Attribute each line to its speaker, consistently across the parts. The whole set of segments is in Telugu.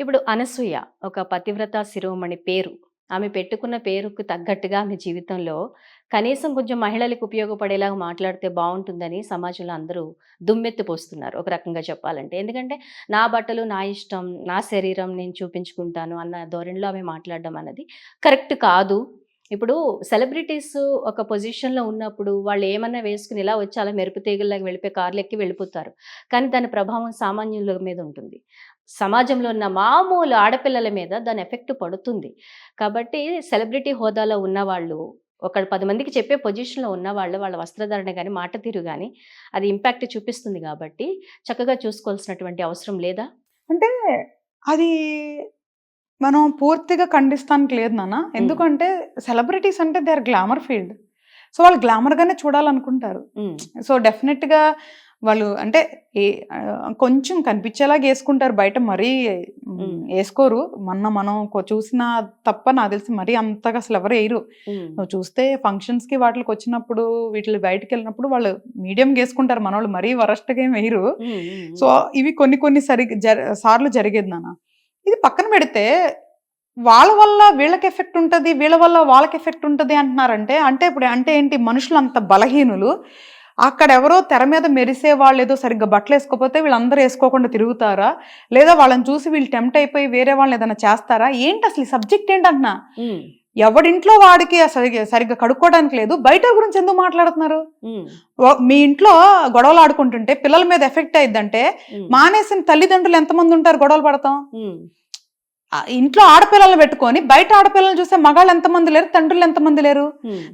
Speaker 1: ఇప్పుడు అనసూయ ఒక పతివ్రత శిరోమణి పేరు. ఆమె పెట్టుకున్న పేరుకు తగ్గట్టుగా ఆమె జీవితంలో కనీసం కొంచెం మహిళలకు ఉపయోగపడేలాగా మాట్లాడితే బాగుంటుందని సమాజంలో అందరూ దుమ్మెత్తి పోస్తున్నారు ఒక రకంగా చెప్పాలంటే. ఎందుకంటే నా బట్టలు నా ఇష్టం నా శరీరం నేను చూపించుకుంటాను అన్న ధోరణిలో ఆమె మాట్లాడడం అన్నది కరెక్ట్ కాదు. ఇప్పుడు సెలబ్రిటీస్ ఒక పొజిషన్లో ఉన్నప్పుడు వాళ్ళు ఏమన్నా వేసుకుని ఇలా వచ్చి అలా మెరుపు తీగల్లాగా వెళ్ళిపోయి కార్లు ఎక్కి వెళ్ళిపోతారు. కానీ దాని ప్రభావం సామాన్యుల మీద ఉంటుంది. సమాజంలో ఉన్న మామూలు ఆడపిల్లల మీద దాని ఎఫెక్ట్ పడుతుంది. కాబట్టి సెలబ్రిటీ హోదాలో ఉన్న వాళ్ళు ఒక పది మందికి చెప్పే పొజిషన్లో ఉన్న వాళ్ళు వస్త్రధారణ కానీ మాట తీరు కానీ అది ఇంపాక్ట్ చూపిస్తుంది కాబట్టి చక్కగా చూసుకోవాల్సినటువంటి అవసరం లేదా?
Speaker 2: అంటే అది మనం పూర్తిగా ఖండిస్తానికి లేదు నాన్న. ఎందుకంటే సెలబ్రిటీస్ అంటే they are glamour field. So వాళ్ళు గ్లామర్ గానే చూడాలనుకుంటారు. సో డెఫినెట్గా వాళ్ళు అంటే కొంచెం కనిపించేలాగా వేసుకుంటారు బయట మరీ. వేసుకోరు. మొన్న మనం చూసిన తప్ప నాకు తెలిసి మరీ అంతగా అసలు ఎవరు వేయరు. నువ్వు చూస్తే ఫంక్షన్స్కి వాటికి వచ్చినప్పుడు వీటిని బయటకు వెళ్ళినప్పుడు వాళ్ళు మీడియం వేసుకుంటారు మన వాళ్ళు మరీ వరస్ట్గా ఏం వేయరు. సో ఇవి కొన్ని కొన్ని సరి సార్లు జరిగేది నాన్న. ఇది పక్కన పెడితే వాళ్ళ వల్ల వీళ్ళకి ఎఫెక్ట్ ఉంటుంది వీళ్ళ వల్ల వాళ్ళకి ఎఫెక్ట్ ఉంటుంది అంటున్నారంటే అంటే ఇప్పుడు అంటే ఏంటి మనుషులు అంత బలహీనులు. అక్కడ ఎవరో తెర మీద మెరిసే వాళ్ళు ఏదో సరిగ్గా బట్టలు వేసుకోకపోతే వీళ్ళందరూ వేసుకోకుండా తిరుగుతారా? లేదా వాళ్ళని చూసి వీళ్ళు టెంప్ట్ అయిపోయి వేరే వాళ్ళని ఏదైనా చేస్తారా? ఏంటి అసలు ఈ సబ్జెక్ట్ ఏంటంటున్నా? ఎవడింట్లో వాడికి సరిగ్గా సరిగ్గా కడుక్కోవడానికి లేదు బయట గురించి ఎందుకు మాట్లాడుతున్నారు? మీ ఇంట్లో గొడవలు ఆడుకుంటుంటే పిల్లల మీద ఎఫెక్ట్ అయిందంటే
Speaker 1: ఉమ్,
Speaker 2: మానేసిన తల్లిదండ్రులు ఎంతమంది ఉంటారు గొడవలు పడతాం? ఇంట్లో ఆడపిల్లలు పెట్టుకొని బయట ఆడపిల్లలు చూసే మగాళ్ళు ఎంతమంది లేరు తండ్రులు ఎంతమంది లేరు?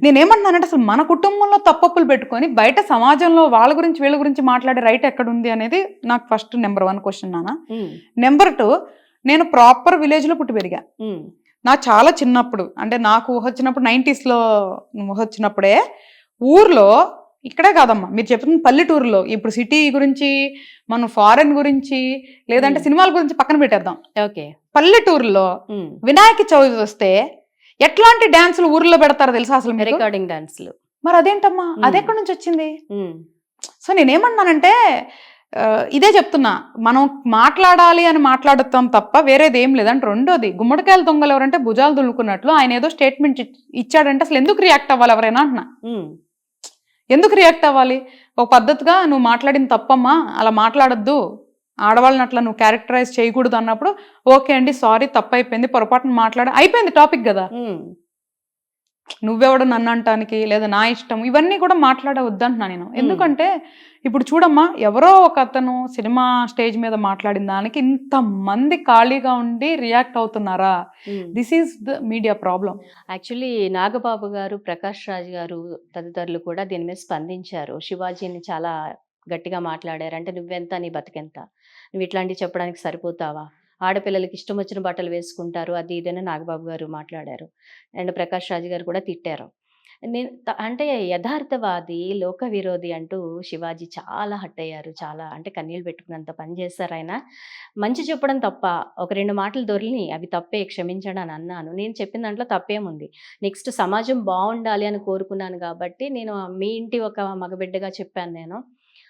Speaker 2: నేనేమంటున్నానంటే అసలు మన కుటుంబంలో తప్పప్పులు పెట్టుకొని బయట సమాజంలో వాళ్ళ గురించి వీళ్ళ గురించి మాట్లాడే రైట్ ఎక్కడ ఉంది అనేది నాకు ఫస్ట్ నెంబర్ వన్ క్వశ్చన్ నాన్న. నెంబర్ టూ నేను ప్రాపర్ విలేజ్లో పుట్టి పెరిగా. నా చాలా చిన్నప్పుడు అంటే నాకు ఊహ వచ్చినప్పుడు 90s లో ఊహ వచ్చినప్పుడే ఊర్లో ఇక్కడే కాదమ్మా మీరు చెప్తున్న పల్లెటూరులో ఇప్పుడు సిటీ గురించి మనం ఫారెన్ గురించి లేదంటే. సినిమాల గురించి పక్కన పెట్టేద్దాం.
Speaker 1: ఓకే.
Speaker 2: పల్లెటూరులో వినాయక చవితి వస్తే ఎట్లాంటి డాన్సులు ఊర్లో పెడతారో తెలుసా అసలు
Speaker 1: రికార్డింగ్ డాన్స్లు
Speaker 2: మరి అదేంటమ్మా. అది ఎక్కడి నుంచి వచ్చింది? సో నేనేమన్నానంటే ఇదే చెప్తున్నా. మనం మాట్లాడాలి అని మాట్లాడుతాం తప్ప వేరేది ఏం లేదంటే రెండోది గుమ్మడికాయలు దొంగలు ఎవరంటే భుజాలు దులుకున్నట్లు ఆయన ఏదో స్టేట్మెంట్ ఇచ్చాడంటే అసలు ఎందుకు రియాక్ట్ అవ్వాలి ఎవరైనా అంటున్నా. ఎందుకు రియాక్ట్ అవ్వాలి? ఒక పద్ధతిగా నువ్వు మాట్లాడిన తప్పమ్మా. అలా మాట్లాడొద్దు. ఆడవాళ్ళని అట్లా నువ్వు క్యారెక్టరైజ్ చేయకూడదు అన్నప్పుడు ఓకే అండి సారీ తప్పు అయిపోయింది పొరపాటున మాట్లాడ అయిపోయింది టాపిక్ కదా. నువ్వెవడు నన్ను అంటానికి లేదా నా ఇష్టం ఇవన్నీ కూడా మాట్లాడవద్దంటున్నా నేను. ఎందుకంటే ఇప్పుడు చూడమ్మా ఎవరో ఒక అతను సినిమా స్టేజ్ మీద మాట్లాడిన దానికి ఇంతమంది ఖాళీగా ఉండి రియాక్ట్ అవుతున్నారా. This is the media problem
Speaker 1: actually Nagababu garu Prakash Raj గారు తదితరులు కూడా దీని మీద స్పందించారు. శివాజీని చాలా గట్టిగా మాట్లాడారు. అంటే నువ్వెంత నీ బతికెంత? నువ్వు ఇట్లాంటివి చెప్పడానికి సరిపోతావా? ఆడపిల్లలకి ఇష్టం వచ్చిన బట్టలు వేసుకుంటారు. అది ఇదని నాగబాబు గారు మాట్లాడారు. అండ్ ప్రకాష్ రాజు గారు కూడా తిట్టారు. నేను అంటే యథార్థవాది లోక విరోధి అంటూ శివాజీ చాలా హట్ అయ్యారు. చాలా అంటే కన్నీళ్ళు పెట్టుకున్నంత పని చేశారు ఆయన. మంచి చెప్పడం తప్ప ఒక రెండు మాటలు దొరిని అవి తప్పే క్షమించండి అని అన్నాను. నేను చెప్పిన దాంట్లో తప్పేముంది? నెక్స్ట్ సమాజం బాగుండాలి అని కోరుకున్నాను కాబట్టి నేను మీ ఇంటి ఒక మగబిడ్డగా చెప్పాను నేను.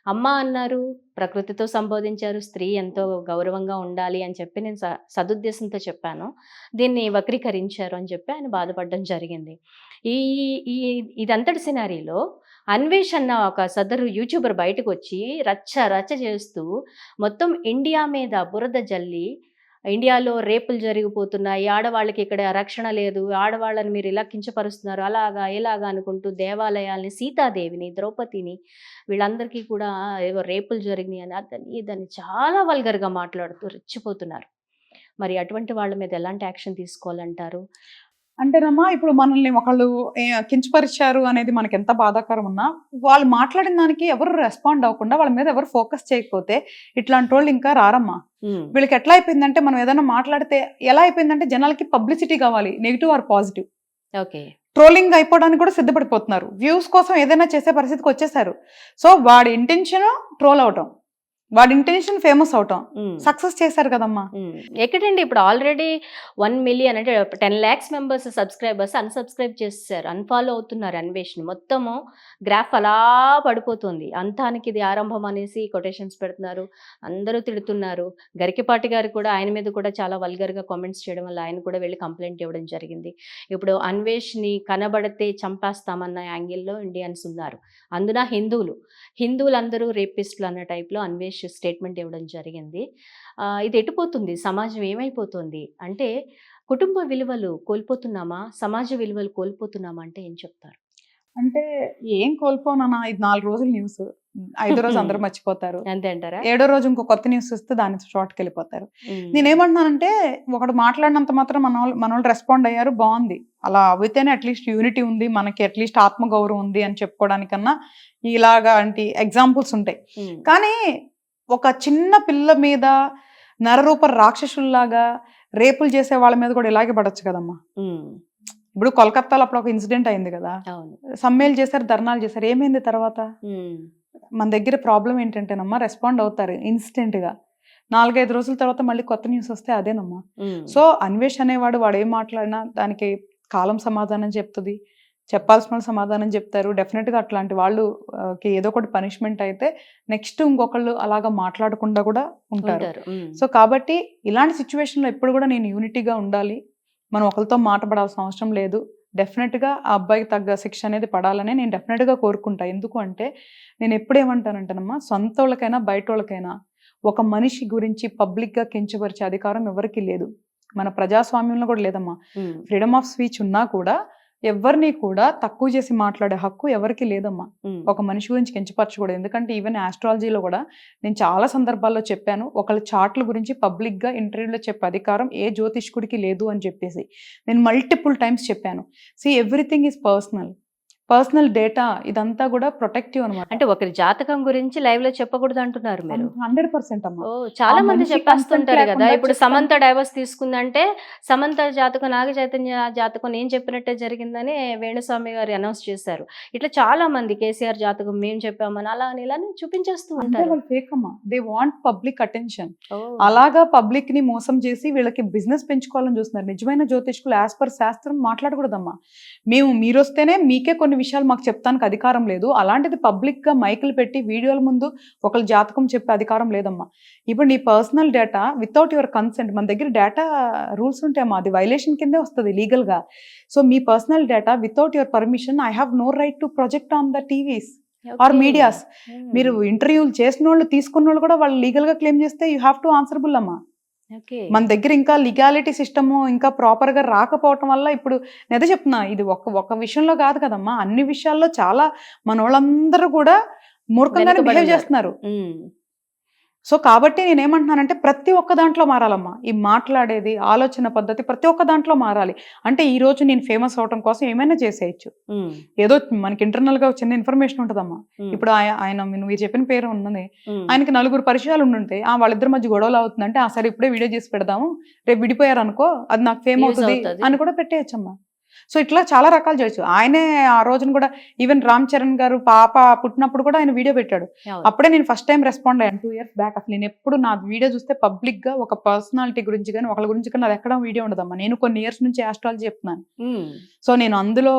Speaker 1: అమ్మ అన్నారు ప్రకృతితో సంబోధించారు స్త్రీ ఎంతో గౌరవంగా ఉండాలి అని చెప్పి నేను స సదుద్దేశంతో చెప్పాను. దీన్ని వక్రీకరించారు అని చెప్పి ఆయన బాధపడడం జరిగింది. ఈ ఈ ఇదంతటి సినారీలో అన్వేష్ అన్న ఒక సదరు యూట్యూబర్ బయటకు వచ్చి రచ్చ రచ్చ చేస్తూ మొత్తం ఇండియా మీద బురద జల్లి ఇండియాలో రేపులు జరిగిపోతున్నాయి. ఆడవాళ్ళకి ఇక్కడ రక్షణ లేదు. ఆడవాళ్ళని మీరు ఇలా కించపరుస్తున్నారు. అలాగా ఇలాగా అనుకుంటూ దేవాలయాల్ని సీతాదేవిని ద్రౌపదిని వీళ్ళందరికీ కూడా ఏవో రేపులు జరిగినాయి అని అతని దాన్ని చాలా వల్గర్గా మాట్లాడుతూ రెచ్చిపోతున్నారు. మరి అటువంటి వాళ్ళ మీద ఎలాంటి యాక్షన్ తీసుకోవాలంటారు?
Speaker 2: అంటేనమ్మా ఇప్పుడు మనల్ని ఒకళ్ళు కించపరిచారు అనేది మనకి ఎంత బాధాకరం ఉన్నా వాళ్ళు మాట్లాడిన దానికి ఎవరు రెస్పాండ్ అవ్వకుండా వాళ్ళ మీద ఎవరు ఫోకస్ చేయకపోతే ఇట్లాంటి వాళ్ళు ఇంకా రారమ్మా. వీళ్ళకి ఎట్లా అయిపోయిందంటే మనం ఏదైనా మాట్లాడితే ఎలా అయిపోయిందంటే జనాలకి పబ్లిసిటీ కావాలి negative or positive
Speaker 1: okay.
Speaker 2: Trolling అయిపోవడానికి కూడా సిద్ధపడిపోతున్నారు. వ్యూస్ కోసం ఏదైనా చేసే పరిస్థితికి వచ్చేసారు. సో వాడి ఇంటెన్షన్ ట్రోల్ అవటం. వాడి ఇంటెన్షన్ ఫేమస్ అవటం. సక్సెస్ చేశారు కదమ్మా.
Speaker 1: ఎక్కడండి ఇప్పుడు ఆల్రెడీ వన్ మిలియన్ అంటే ten lakhs members subscribers unsubscribe చేస్తారు అన్ఫాలో అవుతున్నారు అన్వేషణ మొత్తము గ్రాఫ్ అలా పడిపోతుంది. అంతానికి ఇది ఆరంభం అనేసి కొటేషన్స్ పెడుతున్నారు అందరూ తిడుతున్నారు. గరికిపాటి గారు కూడా ఆయన మీద కూడా చాలా వల్గర్గా కామెంట్స్ చేయడం వల్ల ఆయన కూడా వెళ్ళి కంప్లైంట్ ఇవ్వడం జరిగింది. ఇప్పుడు అన్వేష్ని కనబడితే చంపేస్తామన్న యాంగిల్లో ఇండియన్స్ ఉన్నారు. అందున హిందువులు హిందువులందరూ రేపిస్టులు అన్న టైప్లో అన్వేష్ స్టేట్మెంట్ ఇవ్వడం జరిగింది. ఇది ఎటుపోతుంది సమాజం ఏమైపోతుంది? అంటే కుటుంబ విలువలు కోల్పోతున్నామా? సమాజ విలువలు కోల్పోతున్నామా అంటే ఏం చెప్తారు?
Speaker 2: అంటే ఏం కోల్పోనా ఇది నాలుగు రోజులు న్యూస్. ఐదో రోజు అందరూ మర్చిపోతారు.
Speaker 1: అంతే అంటారా?
Speaker 2: ఏడో రోజు ఇంకో కొత్త న్యూస్ వస్తే దాని షార్ట్కి వెళ్ళిపోతారు. నేనేమంటున్నానంటే ఒకడు మాట్లాడినంత మాత్రం మన వాళ్ళు మన వాళ్ళు రెస్పాండ్ అయ్యారు బాగుంది. అలా అయితేనే అట్లీస్ట్ యూనిటీ ఉంది మనకి అట్లీస్ట్ ఆత్మగౌరవం ఉంది అని చెప్పుకోవడానికన్నా ఇలాగా అంటే ఎగ్జాంపుల్స్ ఉంటాయి. కానీ ఒక చిన్న పిల్ల మీద నరరూప రాక్షసుల్లాగా రేపులు చేసే వాళ్ళ మీద కూడా ఇలాగే పడొచ్చు కదమ్మా. ఇప్పుడు కోల్కత్తాలో అప్పుడు ఒక ఇన్సిడెంట్ అయింది కదా. సమ్మెలు చేశారు ధర్నాలు చేశారు. ఏమైంది తర్వాత. మన దగ్గర ప్రాబ్లం ఏంటంటేనమ్మా రెస్పాండ్ అవుతారు ఇన్స్టెంట్గా నాలుగైదు రోజుల తర్వాత మళ్ళీ కొత్త న్యూస్ వస్తే అదేనమ్మా. సో అన్వేష్ అనేవాడు వాడు ఏం మాట్లాడినా దానికి కాలం సమాధానం చెప్తుంది. చెప్పాల్సిన వాళ్ళు సమాధానం చెప్తారు. డెఫినెట్గా అట్లాంటి వాళ్ళు ఆ, కి ఏదో ఒకటి పనిష్మెంట్ అయితే నెక్స్ట్ ఇంకొకళ్ళు అలాగా మాట్లాడకుండా కూడా ఉంటారు. సో కాబట్టి ఇలాంటి సిచ్యువేషన్లో ఎప్పుడు కూడా నేను యూనిటీగా ఉండాలి. మనం ఒకరితో మాట పడాల్సిన అవసరం లేదు. డెఫినెట్గా ఆ అబ్బాయికి తగ్గ శిక్ష అనేది పడాలని నేను డెఫినెట్గా కోరుకుంటా. ఎందుకు అంటే నేను ఎప్పుడు ఏమంటానంటేనమ్మా సొంత వాళ్ళకైనా బయట వాళ్ళకైనా ఒక మనిషి గురించి పబ్లిక్గా కించపరిచే అధికారం ఎవరికీ లేదు. మన ప్రజాస్వామ్యంలో కూడా లేదమ్మా. ఫ్రీడమ్ ఆఫ్ స్పీచ్ ఉన్నా కూడా ఎవరిని కూడా తక్కువ చేసి మాట్లాడే హక్కు ఎవరికి లేదమ్మా. ఒక మనిషి గురించి కించపరచకూడదు. ఎందుకంటే ఈవెన్ ఆస్ట్రాలజీలో కూడా నేను చాలా సందర్భాల్లో చెప్పాను. ఒకళ్ళ చార్ట్ల గురించి పబ్లిక్గా ఇంటర్వ్యూలో చెప్పే అధికారం ఏ జ్యోతిష్కుడికి లేదు అని చెప్పేసి. నేను మల్టిపుల్ టైమ్స్ చెప్పాను. See everything is personal personal data ఇదంతా కూడా ప్రొటెక్టివ్ అనమాట
Speaker 1: అంటే ఒకరి జాతకం గురించి లైవ్లో చెప్పకూడదు అంటున్నారు మీరు.
Speaker 2: హండ్రెడ్ పర్సెంట్
Speaker 1: చాలా మంది చెప్పేస్తుంటారు కదా ఇప్పుడు. సమంత డైవర్స్ తీసుకుందంటే సమంత జాతకం నాగ చైతన్య జాతకం నేను చెప్పినట్టే జరిగిందని వేణుస్వామి గారు అనౌన్స్ చేశారు. ఇట్లా చాలా మంది కేసీఆర్ జాతకం మేము చెప్పామని అలా అని ఇలా చూపించేస్తూ ఉంటారు.
Speaker 2: They want public attention. అలాగా పబ్లిక్ని మోసం చేసి వీళ్ళకి బిజినెస్ పెంచుకోవాలని చూస్తున్నారు. నిజమైన జ్యోతిష్కులు యాజ్ పర్ శాస్త్రం మాట్లాడకూడదమ్మా. మేము మీరు వస్తేనే మీకే కొన్ని విషయాలు మాకు చెప్తానికి అధికారం లేదు అలాంటిది పబ్లిక్గా మైకులు పెట్టి వీడియోల ముందు ఒకళ్ళ జాతకం చెప్పే అధికారం లేదమ్మా ఇప్పుడు నీ personal data without your consent మన దగ్గర డేటా రూల్స్ ఉంటాయమ్మా అది వైలేషన్ కిందే వస్తుంది లీగల్గా so me personal data without your permission I have no right to project on the TVs or. Medias. మీరు ఇంటర్వ్యూలు చేసిన వాళ్ళు తీసుకున్న వాళ్ళు కూడా వాళ్ళు లీగల్గా క్లెయిమ్ చేస్తే యూ హ్యావ్ టు ఆన్సరబుల్ అమ్మా. మన దగ్గర ఇంకా లిగాలిటీ సిస్టమ్ ఇంకా ప్రాపర్గా రాకపోవటం వల్ల ఇప్పుడు నేను అదే చెప్తున్నా ఇది ఒక ఒక విషయంలో కాదు కదమ్మా అన్ని విషయాల్లో చాలా మన వాళ్ళందరూ కూడా మూర్ఖంగానే బిహేవ్. చేస్తున్నారు. సో కాబట్టి నేను ఏమంటున్నానంటే ప్రతి ఒక్క దాంట్లో మారాలమ్మా ఈ మాట్లాడేది ఆలోచన పద్ధతి ప్రతి ఒక్క దాంట్లో మారాలి అంటే ఈ రోజు నేను ఫేమస్ అవటం కోసం ఏమైనా చేసేయచ్చు. ఏదో మనకి ఇంటర్నల్గా చిన్న ఇన్ఫర్మేషన్ ఉంటుందమ్మా. ఇప్పుడు ఆయ- ఆయన మీరు చెప్పిన పేరు ఉన్నది. ఆయనకి నలుగురు పరిచయాలు ఉండుంటే ఆ వాళ్ళిద్దరి మధ్య గొడవలు అవుతుందంటే ఆ సరే ఇప్పుడే వీడియో చేసి పెడదాము రేపు విడిపోయారు అనుకో అది నాకు ఫేమ్ అవుతది. అని కూడా పెట్టేయచ్చమ్మా సో ఇట్లా చాలా రకాలు చేయొచ్చు. ఆయనే ఆ రోజున కూడా ఈవెన్ రామ్ చరణ్ గారు పాప పుట్టినప్పుడు కూడా ఆయన వీడియో పెట్టాడు. అప్పుడే నేను ఫస్ట్ టైం రెస్పాండ్ అయ్యాను. టూ ఇయర్స్ బ్యాక్ అసలు నేను ఎప్పుడు నా వీడియో చూస్తే పబ్లిక్గా ఒక పర్సనాలిటీ గురించి కానీ ఒకళ్ళ గురించి కానీ అది ఎక్కడ వీడియో ఉండదమ్మా. నేను కొన్ని ఇయర్స్ నుంచి ఆస్ట్రాలజీ చెప్తున్నాను. సో నేను అందులో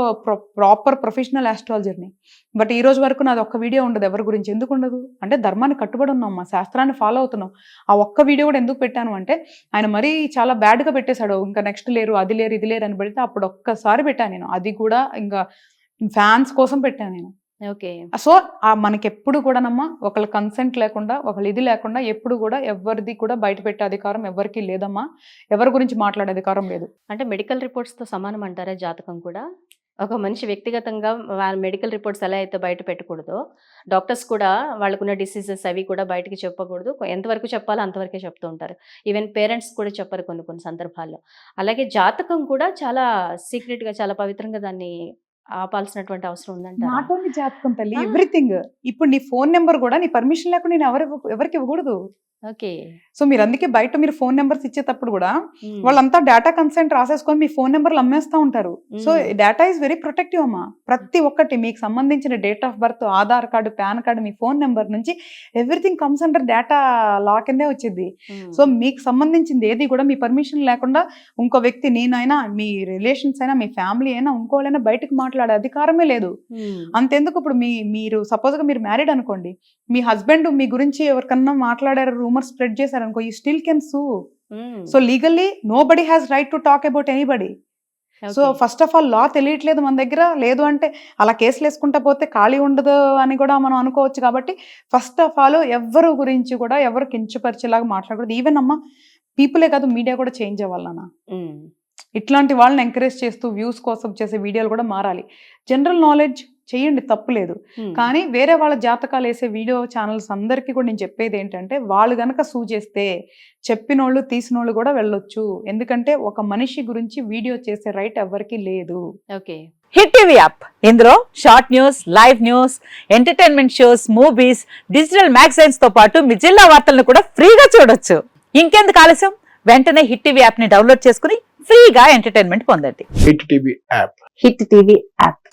Speaker 2: ప్రాపర్ ప్రొఫెషనల్ ఆస్ట్రాలజర్ని బట్ ఈ రోజు వరకు నాది ఒక్క వీడియో ఉండదు ఎవరి గురించి. ఎందుకు ఉండదు? అంటే ధర్మాన్ని కట్టుబడి ఉన్నాం మా శాస్త్రాన్ని ఫాలో అవుతున్నాం. ఆ ఒక్క వీడియో కూడా ఎందుకు పెట్టాను అంటే ఆయన మరీ చాలా బ్యాడ్గా పెట్టేశాడు. ఇంకా నెక్స్ట్ లేరు అది లేరు ఇది లేరు అని పెడితే అప్పుడు ఒక్కసారి పెట్టాను నేను. అది కూడా ఇంకా ఫ్యాన్స్ కోసం పెట్టాను నేను.
Speaker 1: ఓకే.
Speaker 2: సో ఆ మనకి ఎప్పుడు కూడానమ్మా ఒకళ్ళ కన్సెంట్ లేకుండా ఒకళ్ళ ఇది లేకుండా ఎప్పుడు కూడా ఎవరిది కూడా బయట పెట్టే అధికారం ఎవరికి లేదమ్మా. ఎవరి గురించి మాట్లాడే అధికారం లేదు.
Speaker 1: అంటే మెడికల్ రిపోర్ట్స్తో సమానం అంటారా జాతకం కూడా? ఒక మనిషి వ్యక్తిగతంగా వాళ్ళ మెడికల్ రిపోర్ట్స్ ఎలా అయితే బయట పెట్టకూడదో డాక్టర్స్ కూడా వాళ్ళకున్న డిసీజెస్ అవి కూడా బయటకి చెప్పకూడదు. ఎంతవరకు చెప్పాలో అంతవరకే చెప్తూ ఉంటారు. ఈవెన్ పేరెంట్స్ కూడా చెప్పరు కొన్ని కొన్ని సందర్భాల్లో. అలాగే జాతకం కూడా చాలా సీక్రెట్గా చాలా పవిత్రంగా దాన్ని ఆపాల్సినటువంటి అవసరం ఉందంటారా?
Speaker 2: నాట్ ఓన్లీ జాతకం తల్లి. ఎవ్రీథింగ్. ఇప్పుడు నీ ఫోన్ నెంబర్ కూడా నీ పర్మిషన్ లేకుండా నేను ఎవరు ఎవరికి ఇవ్వకూడదు.
Speaker 1: ఓకే.
Speaker 2: సో మీరు అందుకే బయట మీరు ఫోన్ నెంబర్స్ ఇచ్చేటప్పుడు కూడా వాళ్ళంతా డేటా కన్సెంట్ రాసేసుకొని మీ ఫోన్ నెంబర్లు అమ్మేస్తా ఉంటారు. So data is very protective అమ్మా. ప్రతి ఒక్కటి మీకు సంబంధించిన date of birth Aadhaar card PAN card me phone number నుంచి everything comes under data law కిందే వచ్చింది సో మీకు సంబంధించింది ఏది కూడా మీ పర్మిషన్ లేకుండా ఇంకో వ్యక్తి నేనైనా మీ రిలేషన్స్ అయినా మీ ఫ్యామిలీ అయినా ఇంకోళ్ళైనా బయటకు మాట్లాడే అధికారమే లేదు. అంతెందుకు ఇప్పుడు మీ మీరు సపోజ్గా మీరు మ్యారీడ్ అనుకోండి మీ హస్బెండ్ మీ గురించి ఎవరికన్నా మాట్లాడారు రూమర్ స్ప్రెడ్ చేశారు అనుకో ఈ still can sue so legally nobody has right to talk about anybody so. First of all law తెలియట్లేదు మన దగ్గర. లేదు అంటే అలా కేసులు వేసుకుంటా పోతే ఖాళీ ఉండదు అని కూడా మనం అనుకోవచ్చు కాబట్టి ఫస్ట్ ఆఫ్ ఆల్ ఎవరు గురించి కూడా ఎవరు కించపరిచేలాగా మాట్లాడకూడదు. ఈవెన్ అమ్మ పీపులే కాదు మీడియా కూడా చేంజ్ అవ్వాలన్నా.
Speaker 1: ఉమ్,
Speaker 2: ఇట్లాంటి వాళ్ళని ఎంకరేజ్ చేస్తూ వ్యూస్ కోసం చేసే వీడియోలు కూడా మారాలి. జనరల్ నాలెడ్జ్ చేయండి తప్పులేదు కానీ వేరే వాళ్ళ జాతకాలు వేసే వీడియో ఛానల్స్ అందరికీ కూడా నేను చెప్పేది ఏంటంటే వాళ్ళు గనక సూ చేస్తే చెప్పినోళ్ళు తీసినోళ్ళు కూడా వెళ్ళొచ్చు. ఎందుకంటే ఒక మనిషి గురించి వీడియో చేసే రైట్ ఎవరికీ లేదు.
Speaker 1: ఓకే.
Speaker 3: Hit TV app. ఇందులో short news live news entertainment shows movies digital మ్యాగజైన్స్తో పాటు మీ జిల్లా వార్తలను కూడా ఫ్రీగా చూడొచ్చు. ఇంకెందుకు ఆలస్యం? వెంటనే హిట్ టీవీ యాప్ని డౌన్లోడ్ చేసుకుని ఫ్రీగా ఎంటర్టైన్మెంట్ పొందండి.
Speaker 4: Hit TV app.
Speaker 3: Hit TV app.